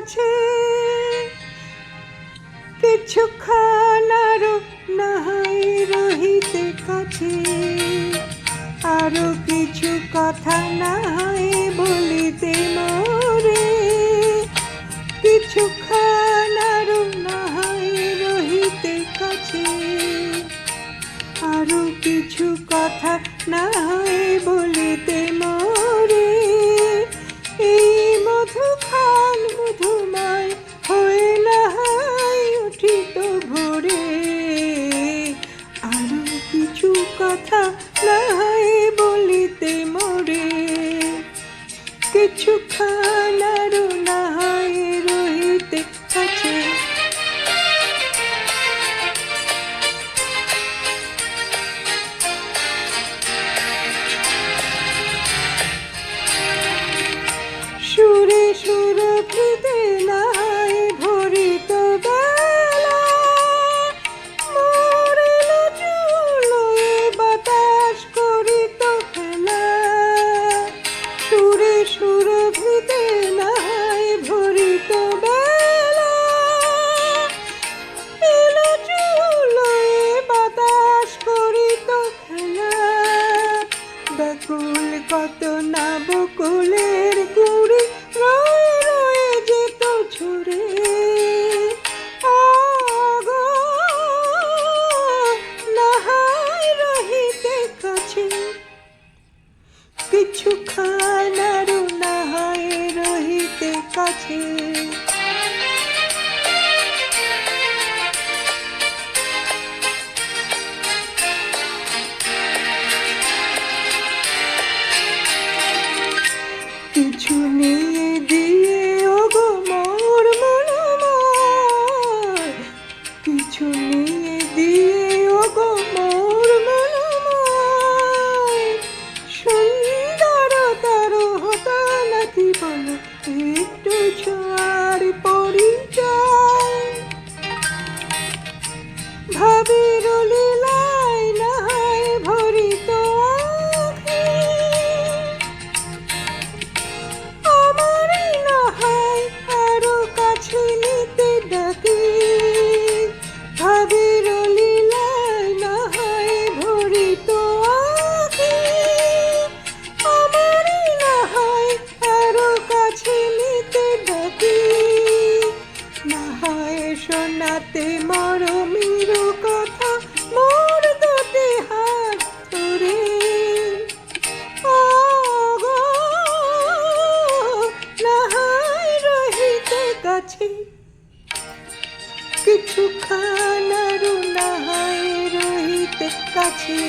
কাছে। কিছু আরও নাহাই রহিতে কাছে। আরও কিছু কথা নাহাই হয় কথা কিছু খানার না হয় রহিতে কাছে। Happy. আছে কিছু খানারু নাহাই রহিতে কাছে।